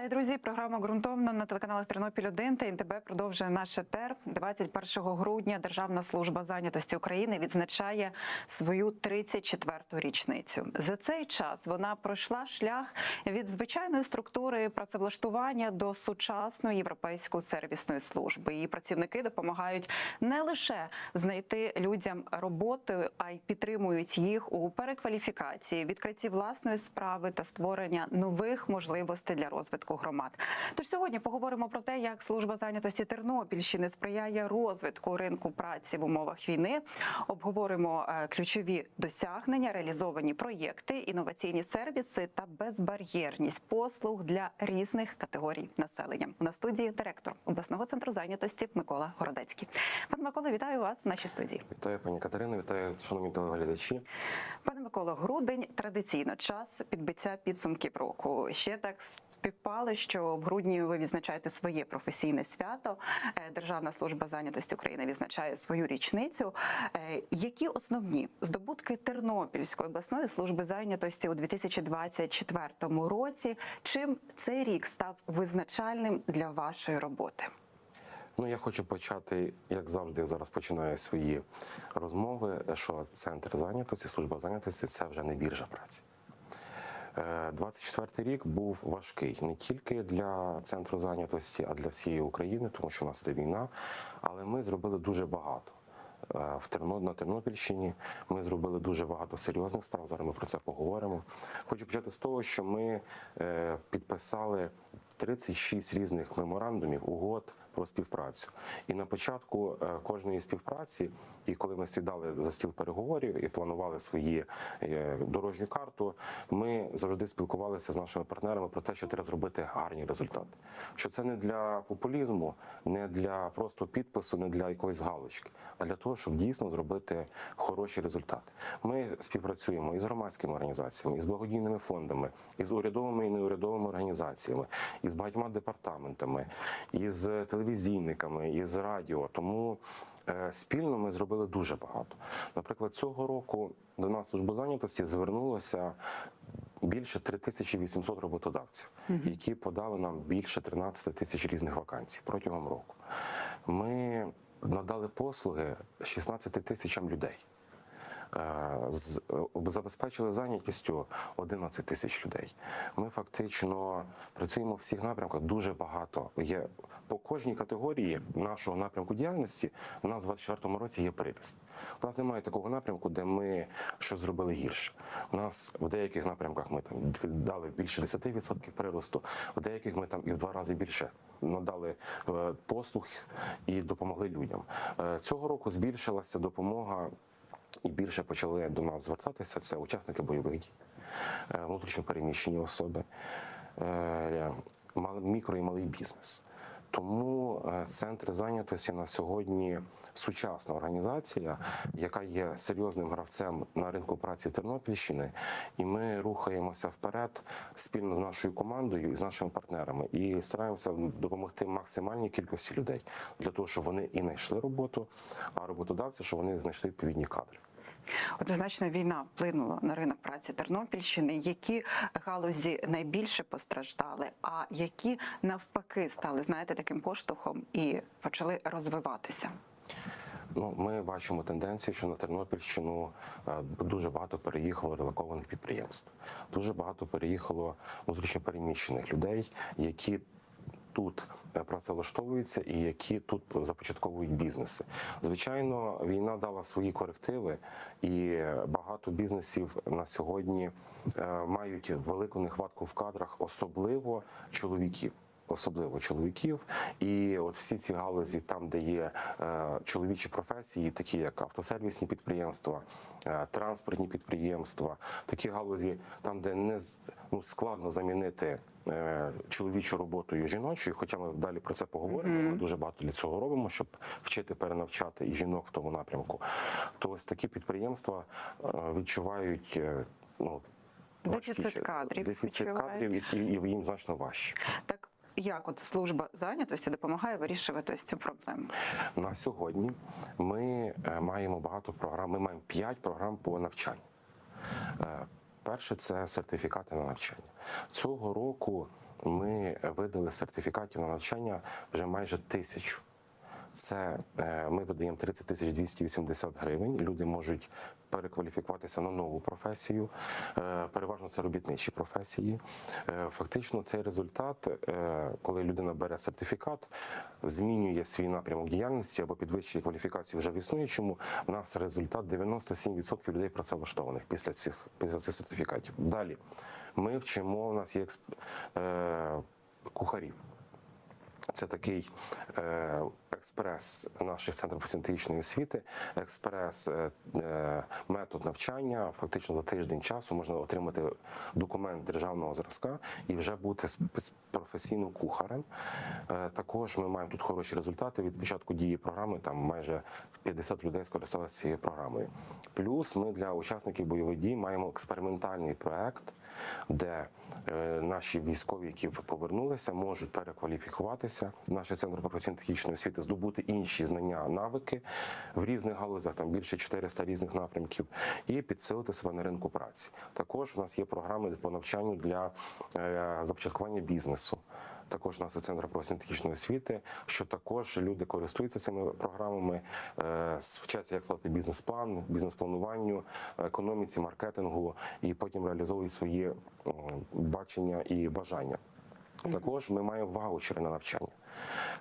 Вітаю, друзі! Програма ґрунтовно на телеканалах Тернопіль 1 та НТБ продовжує наш етер. 21 грудня Державна служба зайнятості України відзначає свою 34-ту річницю. За цей час вона пройшла шлях від звичайної структури працевлаштування до сучасної європейської сервісної служби. Її працівники допомагають не лише знайти людям роботу, а й підтримують їх у перекваліфікації, відкритті власної справи та створення нових можливостей для розвитку громад. Тож сьогодні поговоримо про те, як служба зайнятості Тернопільщини сприяє розвитку ринку праці в умовах війни. Обговоримо е, ключові досягнення, реалізовані проєкти, інноваційні сервіси та безбар'єрність послуг для різних категорій населення. На студії директор обласного центру зайнятості Микола Городецький. Пане Микола, вітаю вас в нашій студії. Вітаю, пані Катерино, вітаю, шановні телеглядачі. Пане Миколо, грудень традиційно час підбиття підсумків року. Ще так співпало, що в грудні ви відзначаєте своє професійне свято. Е, Державна служба зайнятості України відзначає свою річницю. Е, Які основні здобутки Тернопільської обласної служби зайнятості у 2024 році? Чим цей рік став визначальним для вашої роботи? Ну, я хочу почати, як завжди, я зараз починаю свої розмови, що центр зайнятості, служба зайнятості це вже не біржа праці. Е, 24 рік був важкий не тільки для центру зайнятості, а для всієї України, тому що в нас це війна. Але ми зробили дуже багато. Е, В Терно- на Тернопільщині ми зробили дуже багато серйозних справ. Зараз ми про це поговоримо. Хочу почати з того, що ми е, підписали 36 різних меморандумів, угод про співпрацю. І на початку е, кожної співпраці, і коли ми сідали за стіл переговорів і планували свої е, дорожню карту, ми завжди спілкувалися з нашими партнерами про те, що треба зробити гарні результати. Що це не для популізму, не для просто підпису, не для якоїсь галочки, а для того, щоб дійсно зробити хороші результати. Ми співпрацюємо із громадськими організаціями, із благодійними фондами, із урядовими і неурядовими організаціями, із багатьма департаментами, із телевізійниками, із радіо. Тому е, спільно ми зробили дуже багато. Наприклад, цього року до нас служба зайнятості звернулося більше 3800 роботодавців, які подали нам більше 13 тисяч різних вакансій протягом року. Ми надали послуги 16 тисячам людей. Е, забезпечили зайнятістю 11 тисяч людей. Ми фактично працюємо в всіх напрямках. Дуже багато є по кожній категорії нашого напрямку діяльності. У нас в 24 році є приріст. У нас немає такого напрямку, де ми щось зробили гірше. У нас в деяких напрямках ми там дали більше 10% приросту, в деяких ми там і в два рази більше надали е, послуг і допомогли людям. Е, Цього року збільшилася допомога і більше почали до нас звертатися. Це учасники бойових дій, е, внутрішньо переміщені особи, е, мікро і малий бізнес. Тому е, центр зайнятості на сьогодні сучасна організація, яка є серйозним гравцем на ринку праці Тернопільщини, і ми рухаємося вперед спільно з нашою командою і з нашими партнерами, і стараємося допомогти максимальній кількості людей для того, щоб вони і знайшли роботу, а роботодавці, щоб вони знайшли відповідні кадри. Однозначно, війна вплинула на ринок праці Тернопільщини. Які галузі найбільше постраждали, а які навпаки стали знаєте таким поштовхом і почали розвиватися? Ну, ми бачимо тенденцію, що на Тернопільщину е, дуже багато переїхало релокованих підприємств. Дуже багато переїхало внутрішньопереміщених людей, які тут е, працевлаштовуються і які тут започатковують бізнеси. Звичайно, війна дала свої корективи, і багато бізнесів на сьогодні е, мають велику нехватку в кадрах, особливо чоловіків. Особливо чоловіків, і от всі ці галузі, там, де є е, чоловічі професії, такі як автосервісні підприємства, е, транспортні підприємства, такі галузі, там, де не ну, складно замінити е, чоловічу роботою жіночою, хоча ми далі про це поговоримо. Ми дуже багато для цього робимо, щоб вчити перенавчати і жінок в тому напрямку. То ось такі підприємства відчувають. Ну, Дефіцит кадрів дефіцит відчувають. кадрів і, і їм значно важче. Так як от служба зайнятості допомагає вирішувати ось цю проблему? На сьогодні ми е, маємо багато програм. Ми маємо 5 програм по навчанню. Е, Перше це сертифікати на навчання. Цього року ми видали сертифікатів на навчання вже майже тисячу. Це е, ми видаємо 30 тисяч 280 гривень. Люди можуть перекваліфікуватися на нову професію. Е, Переважно це робітничі професії. Е, Фактично, цей результат, коли людина бере сертифікат, змінює свій напрямок діяльності або підвищує кваліфікацію вже в існуючому. У нас результат 97% людей працевлаштованих після цих після цих сертифікатів. Далі ми вчимо. У нас є експ... кухарів. Це такий е, експрес наших центрів професійно-технічної освіти, експрес е, е, метод навчання. Фактично за тиждень часу можна отримати документ державного зразка і вже бути професійним кухарем. Також ми маємо тут хороші результати. Від початку дії програми там майже 50 людей скористалися цією програмою. Плюс ми для учасників бойових дій маємо експериментальний проект, де е, наші військові, які повернулися, можуть перекваліфікуватися в наш центр професійно-технічної освіти, здобути інші знання, навики в різних галузях, там більше 400 різних напрямків, і підсилити себе на ринку праці. Також в нас є програми по навчанню для е, започаткування бізнесу. Також у нас є центр професійно-технічної освіти, що також люди користуються цими програмами, е, вчаться, як складати бізнес-план, бізнес-плануванню, економіці, маркетингу, і потім реалізовують свої бачення і бажання. Також ми маємо ваучери на навчання.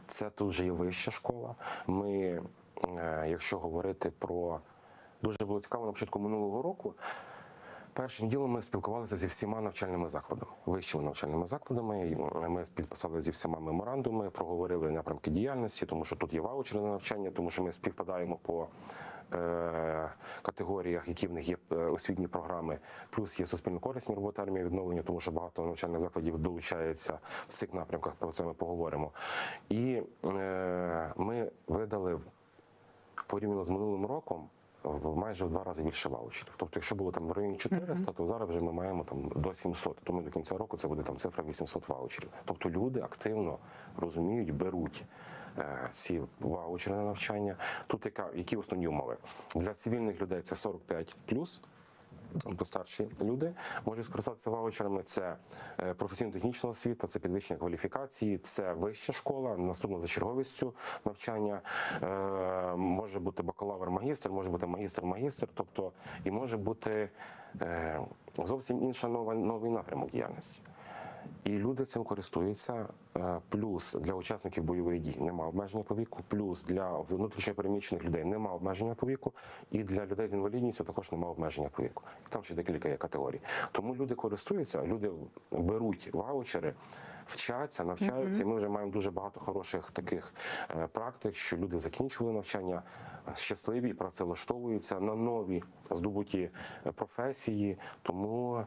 Це тут вже є вища школа. Ми, е, якщо говорити про дуже було цікаво на початку минулого року. Першим ділом ми спілкувалися зі всіма навчальними закладами, вищими навчальними закладами. Ми підписали зі всіма меморандуми, проговорили напрямки діяльності, тому що тут є ваучери на навчання, тому що ми співпадаємо по е, категоріях, які в них є е, освітні програми. Плюс є суспільно-корисні роботи армії відновлення, тому що багато навчальних закладів долучається в цих напрямках. Про це ми поговоримо. І е, ми видали порівняно з минулим роком. Майже в два рази більше ваучерів. Тобто, якщо було там в районі 400, то зараз вже ми маємо там до 700. Тому до кінця року це буде там цифра 800 ваучерів. Тобто люди активно розуміють, беруть е, ці ваучери на навчання. Тут яка, які основні умови для цивільних людей це 45 плюс. Тобто старші люди можуть скористатися ваучерами. Це е, професійно-технічна освіта, це підвищення кваліфікації, це вища школа, наступна за черговістю навчання. Е, Може бути бакалавр-магістр, може бути магістр-магістр, тобто і може бути е, зовсім інша нова новий напрямок діяльності. І люди цим користуються. Е, Плюс для учасників бойових дій немає обмеження по віку, плюс для внутрішньопереміщених людей немає обмеження по віку, і для людей з інвалідністю також немає обмеження по віку. І там ще декілька є категорій. Тому люди користуються, люди беруть ваучери, вчаться, навчаються. І ми вже маємо дуже багато хороших таких е, практик, що люди закінчували навчання щасливі, працевлаштовуються на нові здобуті е, професії. Тому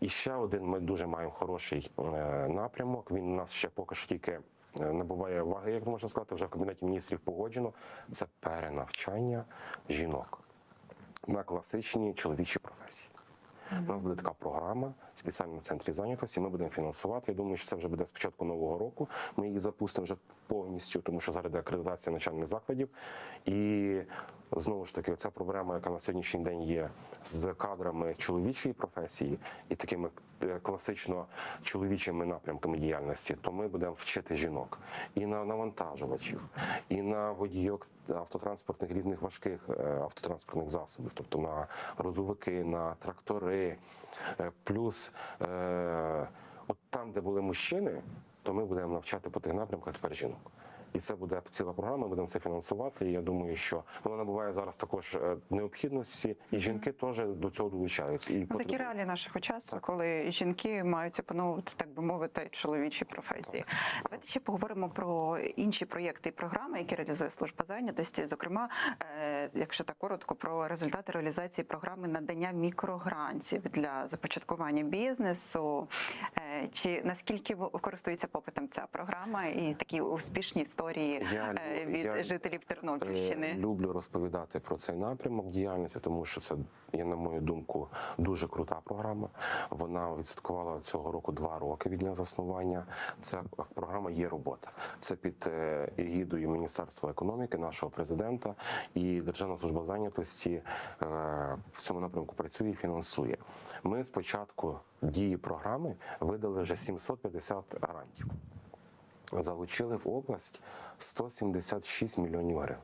і ще один ми дуже маємо хороший е, напрямок. Він у нас ще поки що тільки е, набуває ваги, як можна сказати, вже в кабінеті міністрів погоджено. Це перенавчання жінок на класичні чоловічі професії. У нас буде така програма спеціально в центрі зайнятості. Ми будемо фінансувати. Я думаю, що це вже буде з початку нового року. Ми її запустимо вже повністю, тому що зараз акредитація навчальних закладів. І знову ж таки, ця проблема, яка на сьогоднішній день є з кадрами чоловічої професії і такими е, класично чоловічими напрямками діяльності, то ми будемо вчити жінок і на навантажувачів, і на водійок автотранспортних різних важких е, автотранспортних засобів, тобто на розувики, на трактори. Е, Е, от там, де були мужчини, то ми будемо навчати по тих напрямках тепер жінок. І це буде ціла програма, будемо це фінансувати. І я думаю, що вона набуває зараз також е, необхідності, і жінки теж до цього долучаються. І Ну, такі реалії нашого часу, Так. коли жінки мають опановувати, так би мовити, чоловічі професії. Давайте ще поговоримо про інші проєкти і програми, які реалізує служба зайнятості. Зокрема, е, якщо так коротко, про результати реалізації програми надання мікрогрантів для започаткування бізнесу. Е, Чи наскільки користується попитом ця програма і такі успішні історії? Історії Я е, від я, жителів Е, Тернопільщини. Люблю розповідати про цей напрямок діяльності, тому що це є, на мою думку, дуже крута програма. Вона відсвяткувала цього року два роки від дня заснування. Ця програма є робота. Це під е, егідою Міністерства економіки, нашого президента і Державна служба зайнятості е, в цьому напрямку працює і фінансує. Ми спочатку дії програми видали вже 750 грантів. Залучили в область 176 мільйонів гривень.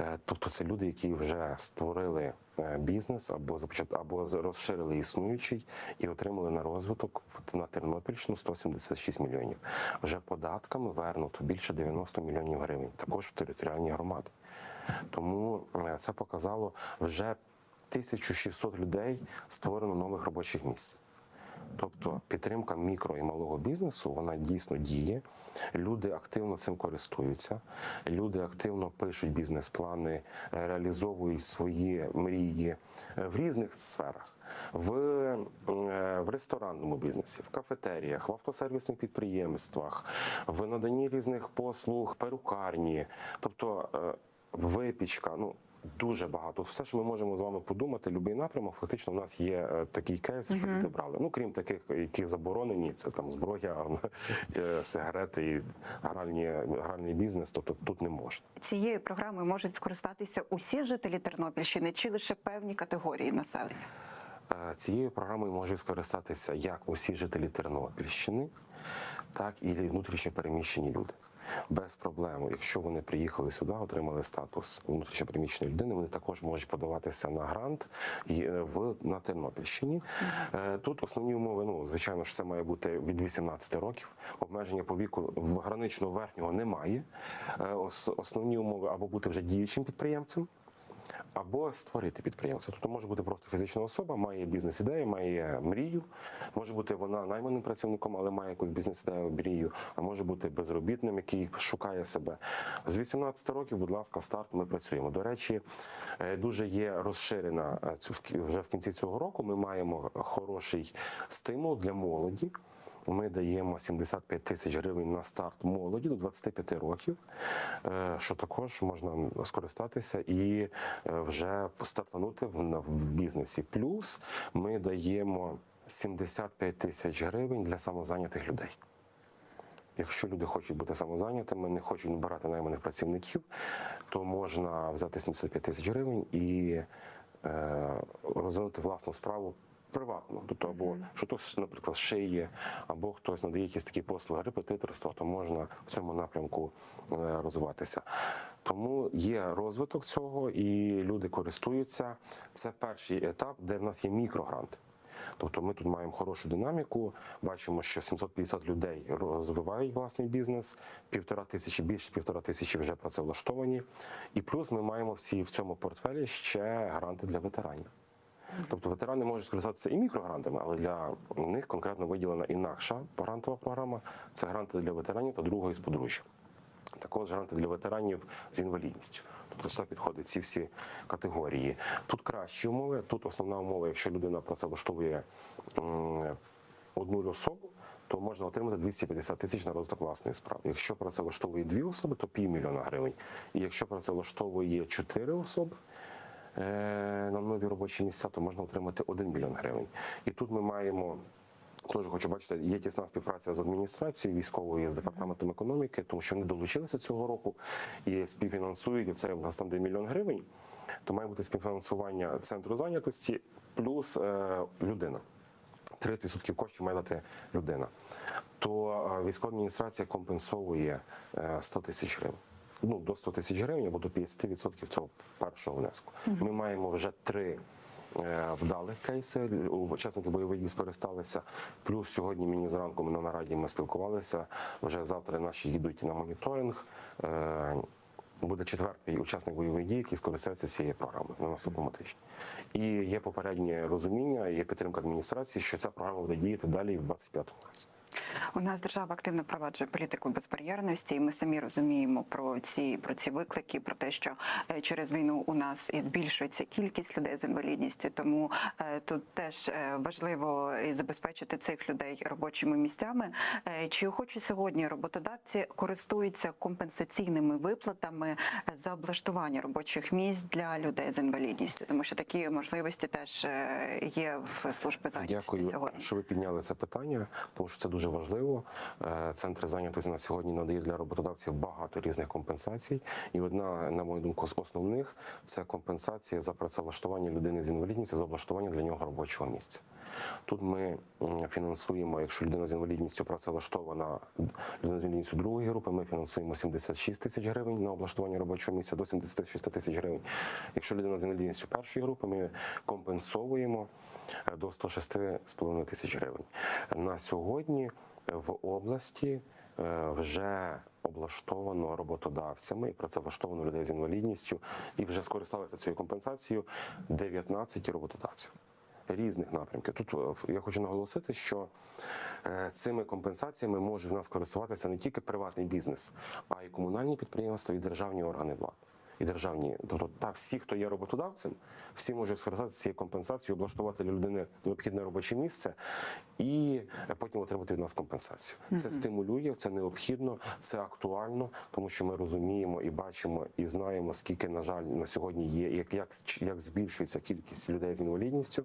Е, Тобто це люди, які вже створили е, бізнес або започат... або розширили існуючий і отримали на розвиток на Тернопільщину 176 мільйонів. Вже податками вернуто більше 90 мільйонів гривень, також в територіальні громади. Тому е, це показало вже 1600 людей створено нових робочих місць. Тобто підтримка мікро і малого бізнесу вона дійсно діє. Люди активно цим користуються, люди активно пишуть бізнес-плани, е, реалізовують свої мрії е, в різних сферах. В, е, в ресторанному бізнесі, в кафетеріях, в автосервісних підприємствах, в наданні різних послуг, перукарні, тобто випічка. Ну дуже багато. Все, що ми можемо з вами подумати, будь-який напрямок, фактично, у нас є е, такий кейс, що люди брали. Ну крім таких, які заборонені, це там зброя, е, сигарети і гральні, гральний бізнес. Тобто тут не можна. Цією програмою можуть скористатися усі жителі Тернопільщини чи лише певні категорії населення? Е, Цією програмою можуть скористатися як усі жителі Тернопільщини, так і внутрішньо переміщені люди. Без проблем, якщо вони приїхали сюди, отримали статус внутрішньопереміщеної людини, вони також можуть подаватися на грант е, в на Тернопільщині. Е, Тут основні умови, ну звичайно ж, це має бути від 18 років. Обмеження по віку граничного верхнього немає. Е, Основні умови або бути вже діючим підприємцем або створити підприємство. Тобто може бути просто фізична особа, має бізнес-ідею, має мрію. Може бути вона найманим працівником, але має якусь бізнес-ідею, мрію, а може бути безробітним, який шукає себе. З 18 років, будь ласка, старт. Ми працюємо. До речі, е, дуже є розширена е, вже в кінці цього року. Ми маємо хороший стимул для молоді. Ми даємо 75 тисяч гривень на старт молоді до 25 років, е, що також можна скористатися і е, вже стартанути в бізнесі. Плюс ми даємо 75 тисяч гривень для самозайнятих людей. Якщо люди хочуть бути самозайнятими, не хочуть набирати найманих працівників, то можна взяти 75 тисяч гривень і е, розвинути власну справу приватно. Тобто, або що хтось, наприклад, шиє, або хтось надає якісь такі послуги репетиторства, то можна в цьому напрямку е, розвиватися. Тому є розвиток цього, і люди користуються. Це перший етап, де в нас є мікрогранти. Тобто ми тут маємо хорошу динаміку. Бачимо, що 750 людей розвивають власний бізнес, півтора тисячі більше півтора тисячі вже працевлаштовані. І плюс ми маємо всі в цьому портфелі ще гранти для ветеранів. Тобто ветерани можуть скористатися і мікрогрантами, але для них конкретно виділена інакша грантова програма. Це гранти для ветеранів та другої з подружжя. Також гранти для ветеранів з інвалідністю. Тобто це підходить ці всі категорії. Тут кращі умови. Тут основна умова, якщо людина працевлаштовує одну особу, то можна отримати 250 тисяч на розвиток власної справи. Якщо працевлаштовує дві особи, то півмільйона гривень. І якщо працевлаштовує чотири особи, на нові робочі місця, то можна отримати 1 мільйон гривень. І тут ми маємо. Теж хочу бачити, є тісна співпраця з адміністрацією військовою з департаментом економіки, тому що вони долучилися цього року і співфінансують і це у нас там де мільйон гривень. То має бути співфінансування центру зайнятості плюс е, людина. 30% коштів має дати людина. То е, військова адміністрація компенсовує е, 100 тисяч гривень. Ну, до 100 тисяч гривень або до 50% цього першого внеску. Ми маємо вже три е, вдалих кейси. Учасники бойових дій скористалися. Плюс сьогодні мені зранку ми на нараді ми спілкувалися. Вже завтра наші їдуть на моніторинг. Е, Буде четвертий учасник бойових дій, який скористається цією програмою на наступному тижні. І є попереднє розуміння, є підтримка адміністрації, що ця програма буде діяти далі в 25-му році. У нас держава активно впроваджує політику безбар'єрності, і ми самі розуміємо про ці про ці виклики, про те, що е, через війну у нас і збільшується кількість людей з інвалідністю. Тому е, тут теж е, важливо забезпечити цих людей робочими місцями. Чи охочі сьогодні роботодавці користуються компенсаційними виплатами за облаштування робочих місць для людей з інвалідністю, тому що такі можливості теж є в службі зайнятості Дякую, сьогодні. що ви підняли це питання, тому що це дуже важливо. Е, Центр зайнятості на сьогодні надає для роботодавців багато різних компенсацій. І одна, на мою думку, з основних це компенсація за працевлаштування людини з інвалідністю за облаштування для нього робочого місця. Тут ми фінансуємо, якщо людина з інвалідністю працевлаштована, людина з інвалідністю другої групи, ми фінансуємо 76 тисяч гривень на облаштування робочого місця до 76 тисяч гривень. Якщо людина з інвалідністю першої групи, ми компенсуємо е, до 106,5 тисяч гривень. На сьогодні в області е, вже облаштовано роботодавцями і працевлаштовано людей з інвалідністю, і вже скористалися цією компенсацією 19 роботодавців. Різних напрямків. Тут е, я хочу наголосити, що е, цими компенсаціями може в нас користуватися не тільки приватний бізнес, а й комунальні підприємства і державні органи влади. І державні, тобто так, всі, хто є роботодавцем, всі можуть скористатися цією компенсацією, облаштувати людини необхідне робоче місце і потім отримати від нас компенсацію. Це стимулює, це необхідно, це актуально, тому що ми розуміємо і бачимо, і знаємо, скільки, на жаль, на сьогодні є, як, як, як збільшується кількість людей з інвалідністю.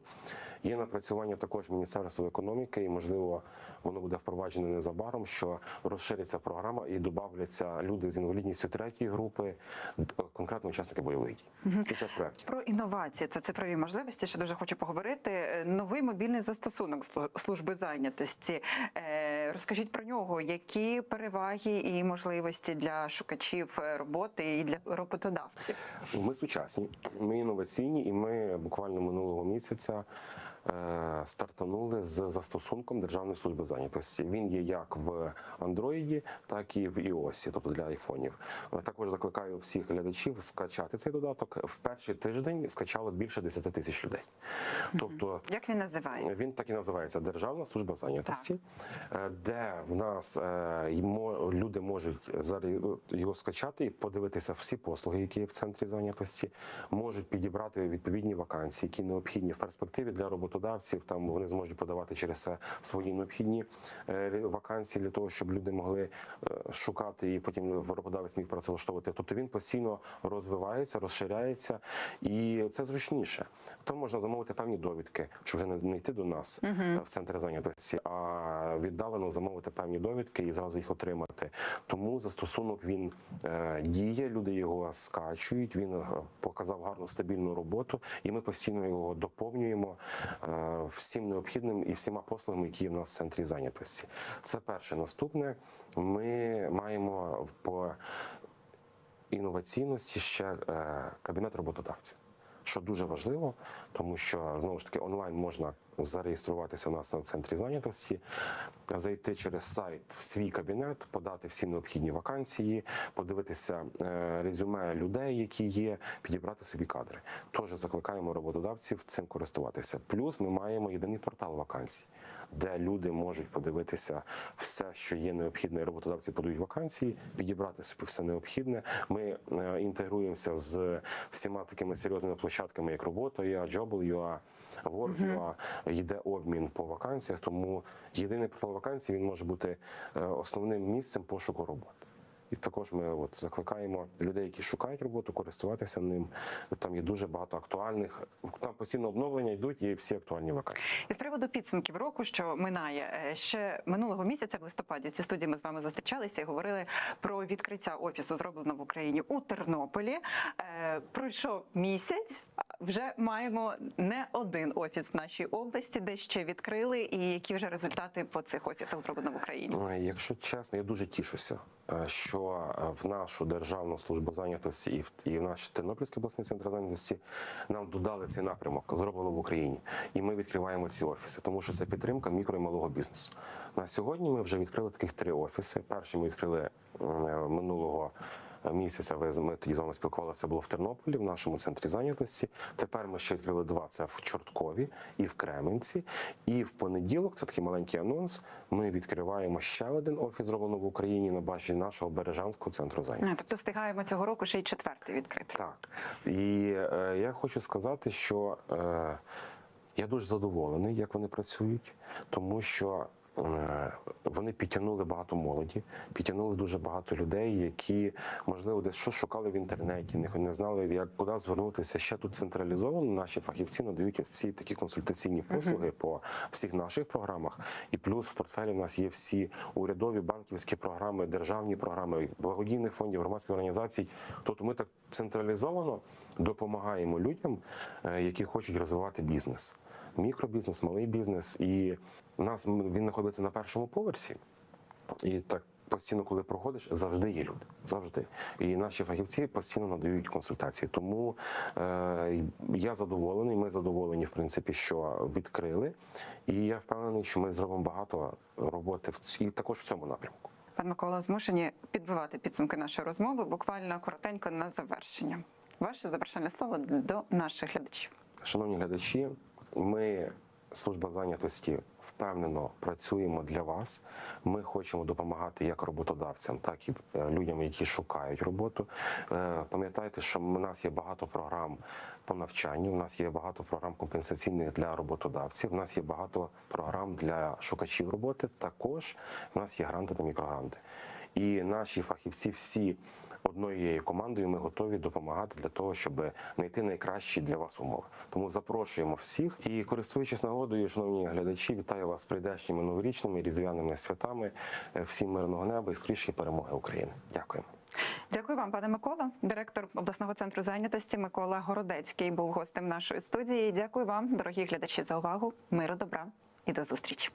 Є напрацювання також Міністерства економіки, і можливо воно буде впроваджене незабаром, що розшириться програма і додавляться люди з інвалідністю третьої групи, конкретно учасники бойових дій. Це проєктів. Про інновації та цифрові можливості, ще дуже хочу поговорити. Е, Новий мобільний застосунок слу- служби зайнятості. Е, Розкажіть про нього, які переваги і можливості для шукачів е, роботи і для роботодавців. Ми сучасні, ми інноваційні, і ми буквально минулого місяця стартанули з застосунком Державної служби зайнятості. Він є як в Android, так і в iOS, тобто для айфонів. Е, Також закликаю всіх глядачів скачати цей додаток. В перший тиждень скачало більше 10 тисяч людей. Тобто Як він називається? він так і називається Державна служба зайнятості, е, де в нас е, люди можуть його скачати і подивитися всі послуги, які є в центрі зайнятості, можуть підібрати відповідні вакансії, які необхідні в перспективі для роботодавців. Там вони зможуть подавати через це свої необхідні е, вакансії для того, щоб люди могли е, шукати і потім роботодавець міг працевлаштовувати. Тобто він постійно розвивається, розширяється, і це зручніше. То можна замовити певні довідки, щоб вже не- йти до нас е, в центр зайнятості, а віддалено замовити певні довідки і зразу їх отримати. Тому застосунок він діє, люди його скачують. Він показав гарну стабільну роботу, і ми постійно його доповнюємо всім необхідним і всіма послугами, які є в нас в центрі зайнятості. Це перше. Наступне ми маємо по інноваційності ще е, кабінет роботодавця. Що дуже важливо, тому що знову ж таки онлайн можна зареєструватися у нас на центрі зайнятості, зайти через сайт в свій кабінет, подати всі необхідні вакансії, подивитися е, резюме людей, які є, підібрати собі кадри. Теж закликаємо роботодавців цим користуватися. Плюс ми маємо єдиний портал вакансій, де люди можуть подивитися все, що є необхідне. Роботодавці подають вакансії, підібрати собі все необхідне. Ми е, інтегруємося з всіма такими серйозними площадками, як робота.ua, Jobl.ua, Work.ua. Йде обмін по вакансіях, тому єдиний портал вакансій він може бути е, основним місцем пошуку роботи. І також ми от закликаємо людей, які шукають роботу, користуватися ним. Там є дуже багато актуальних. Там постійно обновлення йдуть і всі актуальні вакансії. І з приводу підсумків року, що минає е, ще минулого місяця в листопаді. в цій студії ми з вами зустрічалися і говорили про відкриття офісу, зроблено в Україні у Тернополі. Е, Пройшов місяць. Вже маємо не один офіс в нашій області, де ще відкрили, і які вже результати по цих офісах зроблено в Україні. Якщо чесно, я дуже тішуся, е, що е, в нашу державну службу зайнятості і в і в наш Тернопільський обласний центр зайнятості нам додали цей напрямок, зроблено в Україні, і ми відкриваємо ці офіси, тому що це підтримка мікро і малого бізнесу. На сьогодні ми вже відкрили таких три офіси. Перший ми відкрили е, минулого місяця. Ви ми тоді з вами спілкувалися. Це було в Тернополі, в нашому центрі зайнятості. Тепер ми ще відкрили два: це в Чорткові і в Кременці. І в понеділок це такий маленький анонс. Ми відкриваємо ще один офіс, зроблений в Україні на базі нашого Бережанського центру зайнятості. Тобто встигаємо цього року ще й четвертий відкрити. Так. І е, я хочу сказати, що е, я дуже задоволений, як вони працюють, тому що. Е, Вони підтягнули багато молоді, підтягнули дуже багато людей, які можливо десь щось шукали в інтернеті, не, не знали, як куди звернутися. Ще тут централізовано. Наші фахівці надають всі такі консультаційні послуги по всіх наших програмах. І плюс в портфелі в нас є всі урядові банківські програми, державні програми, благодійних фондів, громадських організацій. Тобто ми так централізовано допомагаємо людям, е, які хочуть розвивати бізнес, мікробізнес, малий бізнес. І у нас він знаходиться на першому поверсі. І так постійно, коли проходиш, завжди є люди. Завжди. І наші фахівці постійно надають консультації. Тому е, я задоволений. Ми задоволені, в принципі, що відкрили. І я впевнений, що ми зробимо багато роботи в ц- і також в цьому напрямку. Пан Микола, змушені підбивати підсумки нашої розмови буквально коротенько на завершення. Ваше завершальне слово до наших глядачів. Шановні глядачі, ми, служба зайнятості, впевнено працюємо для вас. Ми хочемо допомагати як роботодавцям, так і е, людям, які шукають роботу. Е, Пам'ятайте, що в нас є багато програм по навчанню. У нас є багато програм компенсаційних для роботодавців. У нас є багато програм для шукачів роботи. Також в нас є гранти та мікрогранти. І наші фахівці всі однією командою ми готові допомагати для того, щоб знайти найкращі для вас умови. Тому запрошуємо всіх і користуючись нагодою, шановні глядачі, вітаю вас з прийдешніми новорічними різдвяними святами. Е, Всім мирного неба і скорішої перемоги України. Дякуємо. Дякую вам, пане Микола. Директор обласного центру зайнятості Микола Городецький був гостем нашої студії. Дякую вам, дорогі глядачі, за увагу. Миру, добра і до зустрічі.